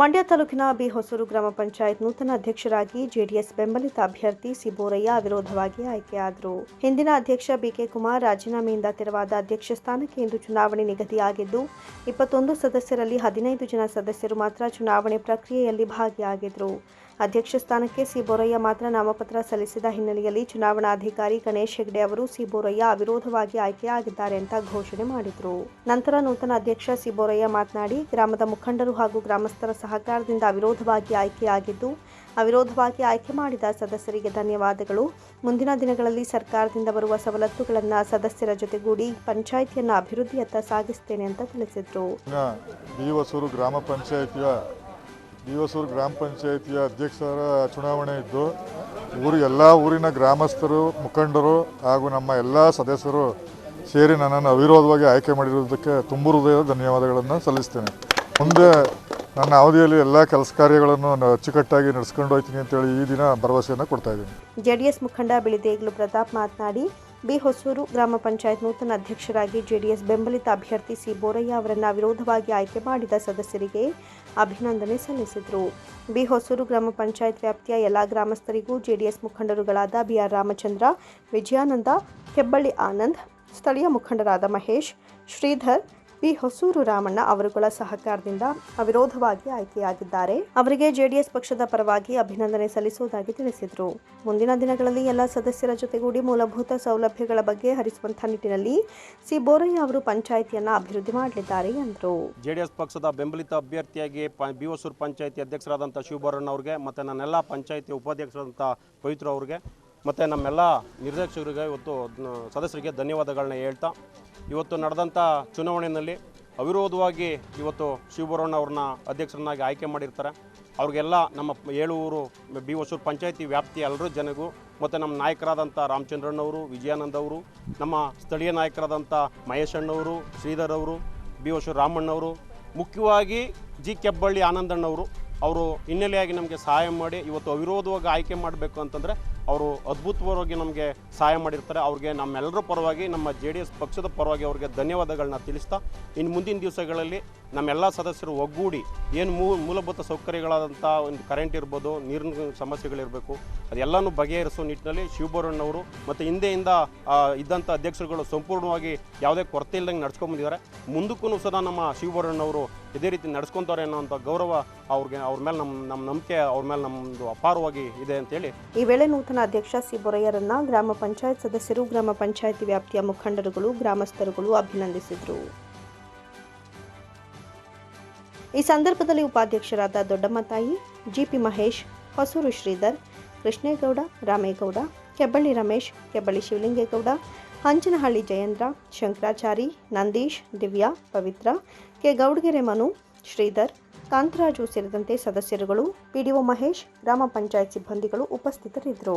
ಮಂಡ್ಯ ತಾಲೂಕಿನ ಬಿ ಹೊಸೂರು ಗ್ರಾಮ ಪಂಚಾಯತ್ ನೂತನ ಅಧ್ಯಕ್ಷರಾಗಿ ಜೆಡಿಎಸ್ ಬೆಂಬಲಿತ ಅಭ್ಯರ್ಥಿ ಸಿಬೋರಯ್ಯ ಅವಿರೋಧವಾಗಿ ಆಯ್ಕೆಯಾದರು. ಹಿಂದಿನ ಅಧ್ಯಕ್ಷ ಬಿಕೆ ಕುಮಾರ್ ರಾಜೀನಾಮೆಯಿಂದ ತೆರವಾದ ಅಧ್ಯಕ್ಷ ಸ್ಥಾನಕ್ಕೆ ಇಂದು ಚುನಾವಣೆ ನಿಗದಿಯಾಗಿದ್ದು, ಇಪ್ಪತ್ತೊಂದು ಸದಸ್ಯರಲ್ಲಿ ಹದಿನೈದು ಜನ ಸದಸ್ಯರು ಮಾತ್ರ ಚುನಾವಣೆ ಪ್ರಕ್ರಿಯೆಯಲ್ಲಿ ಭಾಗಿಯಾಗಿದ್ದರು ಅಧ್ಯಕ್ಷ ಸ್ಥಾನಕ್ಕೆ ಸಿ ಬೋರಯ್ಯ ಮಾತ್ರ ನಾಮಪತ್ರ ಸಲ್ಲಿಸಿದ ಹಿನ್ನೆಲೆಯಲ್ಲಿ ಚುನಾವಣಾಧಿಕಾರಿ ಗಣೇಶ್ ಹೆಗ್ಡೆ ಅವರು ಸಿ ಬೋರಯ್ಯ ಅವಿರೋಧವಾಗಿ ಆಯ್ಕೆಯಾಗಿದ್ದಾರೆ ಅಂತ ಘೋಷಣೆ ಮಾಡಿದರು. ನಂತರ ನೂತನ ಅಧ್ಯಕ್ಷ ಸಿ ಬೋರಯ್ಯ ಮಾತನಾಡಿ, ಗ್ರಾಮದ ಮುಖಂಡರು ಹಾಗೂ ಗ್ರಾಮಸ್ಥರ ಸಹಕಾರದಿಂದ ಅವಿರೋಧವಾಗಿ ಆಯ್ಕೆಯಾಗಿದ್ದು, ಅವಿರೋಧವಾಗಿ ಆಯ್ಕೆ ಮಾಡಿದ ಸದಸ್ಯರಿಗೆ ಧನ್ಯವಾದಗಳು. ಮುಂದಿನ ದಿನಗಳಲ್ಲಿ ಸರ್ಕಾರದಿಂದ ಬರುವ ಸವಲತ್ತುಗಳನ್ನು ಸದಸ್ಯರ ಜೊತೆಗೂಡಿ ಪಂಚಾಯಿತಿಯನ್ನು ಅಭಿವೃದ್ಧಿಯತ್ತ ಸಾಗಿಸುತ್ತೇನೆ ಅಂತ ತಿಳಿಸಿದರು. ಗ್ರಾಮ ಪಂಚಾಯಿತಿಯ ಬಿ ಹೊಸೂರು ಗ್ರಾಮ ಪಂಚಾಯಿತಿಯ ಅಧ್ಯಕ್ಷರ ಚುನಾವಣೆ ಇದ್ದು, ಊರು ಎಲ್ಲ ಊರಿನ ಗ್ರಾಮಸ್ಥರು, ಮುಖಂಡರು ಹಾಗೂ ನಮ್ಮ ಎಲ್ಲ ಸದಸ್ಯರು ಸೇರಿ ನನ್ನನ್ನು ಅವಿರೋಧವಾಗಿ ಆಯ್ಕೆ ಮಾಡಿರುವುದಕ್ಕೆ ತುಂಬ ಹೃದಯದ ಧನ್ಯವಾದಗಳನ್ನು ಸಲ್ಲಿಸ್ತೇನೆ. ಮುಂದೆ ನನ್ನ ಅವಧಿಯಲ್ಲಿ ಎಲ್ಲ ಕೆಲಸ ಕಾರ್ಯಗಳನ್ನು ನಾನು ಅಚ್ಚುಕಟ್ಟಾಗಿ ನಡೆಸ್ಕೊಂಡು ಹೋಗ್ತೀನಿ ಅಂತೇಳಿ ಈ ದಿನ ಭರವಸೆಯನ್ನು ಕೊಡ್ತಾ ಇದ್ದೀನಿ. ಜೆಡಿಎಸ್ ಮುಖಂಡ ಬಿಳಿದೇಗ್ಲು ಪ್ರತಾಪ್ ಮಾತನಾಡಿ ಬಿ ಹೊಸೂರು ಗ್ರಾಮ ಪಂಚಾಯತ್ ನೂತನ ಅಧ್ಯಕ್ಷರಾಗಿ ಜೆಡಿಎಸ್ ಬೆಂಬಲಿತ ಅಭ್ಯರ್ಥಿ ಸಿ ಬೋರಯ್ಯ ಅವರನ್ನು ವಿರೋಧವಾಗಿ ಆಯ್ಕೆ ಮಾಡಿದ ಸದಸ್ಯರಿಗೆ ಅಭಿನಂದನೆ ಸಲ್ಲಿಸಿದರು. ಬಿ ಹೊಸೂರು ಗ್ರಾಮ ಪಂಚಾಯತ್ ವ್ಯಾಪ್ತಿಯ ಎಲ್ಲ ಗ್ರಾಮಸ್ಥರಿಗೂ ಜೆಡಿಎಸ್ ಮುಖಂಡರುಗಳಾದ ಬಿಆರ್ ರಾಮಚಂದ್ರ, ವಿಜಯಾನಂದ, ಹೆಬ್ಬಳ್ಳಿ ಆನಂದ್, ಸ್ಥಳೀಯ ಮುಖಂಡರಾದ ಮಹೇಶ್, ಶ್ರೀಧರ್ ಬಿ ಹೊಸೂರು ರಾಮಣ್ಣ ಅವರುಗಳ ಸಹಕಾರದಿಂದ ಅವಿರೋಧವಾಗಿ ಆಯ್ಕೆಯಾಗಿದ್ದಾರೆ. ಅವರಿಗೆ ಜೆಡಿಎಸ್ ಪಕ್ಷದ ಪರವಾಗಿ ಅಭಿನಂದನೆ ಸಲ್ಲಿಸುವುದಾಗಿ ತಿಳಿಸಿದರು. ಮುಂದಿನ ದಿನಗಳಲ್ಲಿ ಎಲ್ಲ ಸದಸ್ಯರ ಜೊತೆಗೂಡಿ ಮೂಲಭೂತ ಸೌಲಭ್ಯಗಳ ಬಗ್ಗೆ ಹರಿಸುವಂತಹ ನಿಟ್ಟಿನಲ್ಲಿ ಸಿ ಬೋರಯ್ಯ ಅವರು ಪಂಚಾಯಿತಿಯನ್ನು ಅಭಿವೃದ್ಧಿ ಮಾಡಲಿದ್ದಾರೆ ಎಂದರು. ಜೆಡಿಎಸ್ ಪಕ್ಷದ ಬೆಂಬಲಿತ ಅಭ್ಯರ್ಥಿಯಾಗಿ ಬಿ ಹೊಸೂರು ಪಂಚಾಯಿತಿ ಅಧ್ಯಕ್ಷರಾದಂಥ ಶಿವಬೋರಣ್ಣ ಅವರಿಗೆ, ಮತ್ತು ನನ್ನೆಲ್ಲ ಪಂಚಾಯತಿ ಉಪಾಧ್ಯಕ್ಷರಾದಂಥ ಪವಿತ್ರ ಅವ್ರಿಗೆ, ಮತ್ತು ನಮ್ಮೆಲ್ಲ ನಿರ್ದೇಶಕರಿಗೆ ಇವತ್ತು ಸದಸ್ಯರಿಗೆ ಧನ್ಯವಾದಗಳನ್ನ ಹೇಳ್ತಾ ಇವತ್ತು ನಡೆದಂಥ ಚುನಾವಣೆಯಲ್ಲಿ ಅವಿರೋಧವಾಗಿ ಇವತ್ತು ಶಿವಭರಣ್ಣ ಅವ್ರನ್ನ ಅಧ್ಯಕ್ಷರನ್ನಾಗಿ ಆಯ್ಕೆ ಮಾಡಿರ್ತಾರೆ. ಅವ್ರಿಗೆಲ್ಲ ನಮ್ಮ ಏಳೂರು ಬಿ ಹೊಸೂರು ಪಂಚಾಯತಿ ವ್ಯಾಪ್ತಿಯ ಎಲ್ಲರೂ ಜನಗೂ, ಮತ್ತು ನಮ್ಮ ನಾಯಕರಾದಂಥ ರಾಮಚಂದ್ರಣ್ಣವರು ವಿಜಯಾನಂದ್ ಅವರು, ನಮ್ಮ ಸ್ಥಳೀಯ ನಾಯಕರಾದಂಥ ಮಹೇಶ್ ಅಣ್ಣವರು ಶ್ರೀಧರ್ ಅವರು, ಬಿ ಹೊಸೂರು ರಾಮಣ್ಣವರು ಮುಖ್ಯವಾಗಿ ಜಿ ಕೆಬ್ಬಳ್ಳಿ ಆನಂದಣ್ಣವರು ಅವರು ಹಿನ್ನೆಲೆಯಾಗಿ ನಮಗೆ ಸಹಾಯ ಮಾಡಿ ಇವತ್ತು ಅವಿರೋಧವಾಗಿ ಆಯ್ಕೆ ಮಾಡಬೇಕು ಅಂತಂದರೆ ಅವರು ಅದ್ಭುತವಾಗಿ ನಮಗೆ ಸಹಾಯ ಮಾಡಿರ್ತಾರೆ. ಅವ್ರಿಗೆ ನಮ್ಮೆಲ್ಲರ ಪರವಾಗಿ, ನಮ್ಮ ಜೆ ಡಿ ಎಸ್ ಪಕ್ಷದ ಪರವಾಗಿ ಅವ್ರಿಗೆ ಧನ್ಯವಾದಗಳನ್ನ ತಿಳಿಸ್ತಾ ಇನ್ನು ಮುಂದಿನ ದಿವಸಗಳಲ್ಲಿ ನಮ್ಮೆಲ್ಲ ಸದಸ್ಯರು ಒಗ್ಗೂಡಿ ಏನು ಮೂಲಭೂತ ಸೌಕರ್ಯಗಳಾದಂಥ ಒಂದು ಕರೆಂಟ್ ಇರ್ಬೋದು, ನೀರಿನ ಸಮಸ್ಯೆಗಳಿರಬೇಕು, ಅದೆಲ್ಲನೂ ಬಗೆಹರಿಸೋ ನಿಟ್ಟಿನಲ್ಲಿ ಶಿವಬೋರಣ್ಣವರು ಮತ್ತು ಹಿಂದೆಯಿಂದ ಇದ್ದಂಥ ಅಧ್ಯಕ್ಷರುಗಳು ಸಂಪೂರ್ಣವಾಗಿ ಯಾವುದೇ ಕೊರತೆ ಇಲ್ದಂಗೆ ನಡ್ಸ್ಕೊಂಡ್ಬಂದಿದ್ದಾರೆ ಮುಂದಕ್ಕೂ ಸದಾ ನಮ್ಮ ಶಿವಬೋರಣ್ಣವರು ಇದೇ ರೀತಿ ನಡೆಸ್ಕೊಂತಾರೆ ಅನ್ನೋಂಥ ಗೌರವ ಅವ್ರಿಗೆ, ಅವ್ರ ಮೇಲೆ ನಮ್ಮ ನಮ್ಮ ನಂಬಿಕೆ, ಅವ್ರ ಮೇಲೆ ನಮ್ಮದು ಅಪಾರವಾಗಿ ಇದೆ ಅಂತೇಳಿ ಈ ವೇಳೆ ನೂತನ ಅಧ್ಯಕ್ಷ ಸಿ ಬೊರಯ್ಯರನ್ನ ಗ್ರಾಮ ಪಂಚಾಯತ್ ಸದಸ್ಯರು, ಗ್ರಾಮ ಪಂಚಾಯತ್ ವ್ಯಾಪ್ತಿಯ ಮುಖಂಡರುಗಳು, ಗ್ರಾಮಸ್ಥರುಗಳು ಅಭಿನಂದಿಸಿದರು. ಈ ಸಂದರ್ಭದಲ್ಲಿ ಉಪಾಧ್ಯಕ್ಷರಾದ ದೊಡ್ಡಮ್ಮ ತಾಯಿ, ಜಿಪಿ ಮಹೇಶ್, ಹೊಸೂರು ಶ್ರೀಧರ್, ಕೃಷ್ಣೇಗೌಡ, ರಾಮೇಗೌಡ, ಕೆಬ್ಬಳ್ಳಿ ರಮೇಶ್, ಕೆಬ್ಬಳ್ಳಿ ಶಿವಲಿಂಗೇಗೌಡ ಹಂಚನಹಳ್ಳಿ ಜಯೇಂದ್ರ, ಶಂಕರಾಚಾರಿ, ನಂದೀಶ್, ದಿವ್ಯಾ, ಪವಿತ್ರ, ಕೆ. ಗೌಡಗೆರೆ ಮನು, ಶ್ರೀಧರ್, ಕಾಂತರಾಜು ಸೇರಿದಂತೆ ಸದಸ್ಯರುಗಳು, ಪಿಡಿಒ ಮಹೇಶ್, ಗ್ರಾಮ ಪಂಚಾಯತ್ ಸಿಬ್ಬಂದಿಗಳು ಉಪಸ್ಥಿತರಿದ್ದರು.